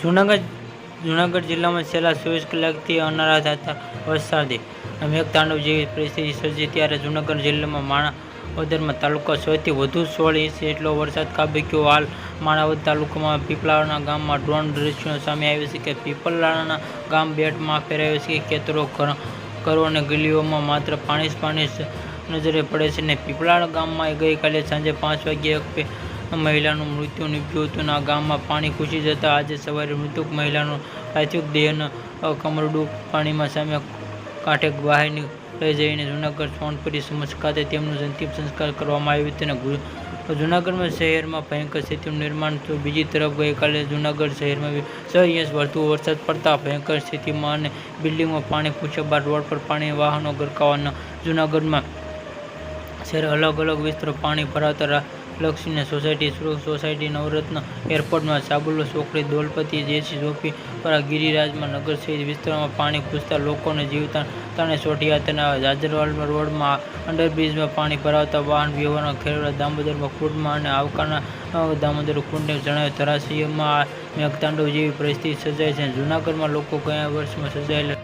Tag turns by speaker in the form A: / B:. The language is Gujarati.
A: જૂનાગઢ જૂનાગઢ જિલ્લામાં છેલ્લા ચોવીસ કલાકથી અનરાધાર વરસાદે મેઘતાંડવ જેવી પરિસ્થિતિ સર્જી ત્યારે જૂનાગઢ જિલ્લામાં માણાવદરમાં તાલુકા સૌથી વધુ સોળ ઇંચ જેટલો વરસાદ ખાબક્યો. હાલ માણાવદ તાલુકામાં પીપલાણા ગામમાં ડ્રોન દ્રશ્યો સામે આવ્યું છે કે પીપલાણા ગામ બેટમાં ફેરાયો છે કે ખેતરો ઘર અને ગલીઓમાં માત્ર પાણી જ પાણી નજરે પડે છે ને પીપલાણા ગામમાં ગઈકાલે સાંજે પાંચ વાગ્યે એક મહિલાનું મૃત્યુ નીપજ્યું હતું આ ગામમાં પાણી ઘૂસી જતાં આજે સવારે મૃતક મહિલાનું પાર્થિવ દેહનું કમરડું પાણીમાં સામે કાંઠે બહાર ની- લઈ જઈને જૂનાગઢ સોનપુરી સમજ ખાતે તેમનું અંતિમ સંસ્કાર કરવામાં આવ્યું હતું અને જૂનાગઢમાં શહેરમાં ભયંકર સ્થિતિનું નિર્માણ થયું. બીજી તરફ ગઈકાલે જૂનાગઢ શહેરમાં છ ઇંચ વધુ વરસાદ પડતા ભયંકર સ્થિતિમાં અને બિલ્ડિંગમાં પાણી પૂછ્યા બાદ રોડ પર પાણી, વાહનો ગરકાવાના. જૂનાગઢમાં શહેર અલગ અલગ વિસ્તારો પાણી ભરાતા લક્ષીને સોસાયટી સોસાયટી નવરત્ન એરપોર્ટમાં સાબુલો ચોકડી દોલપતિ, જેસી ચોકી પર ગિરિરાજમાં નગર સહિત વિસ્તારોમાં પાણી ઘૂસતા લોકોને જીવતા તાણે ચોટ્યા તેના જાજરવાલ રોડમાં અંડરબ્રિજમાં પાણી ભરાવતા વાહન વ્યવહારના ખેડૂત દામોદરમાં કુંડમાં અને આવકારના દામોદર કુંડને જણાવ્યું ધરાશયમાં મેઘતાંડવ જેવી પરિસ્થિતિ સર્જાય છે. જૂનાગઢમાં લોકો ગયા વર્ષમાં સર્જાયેલા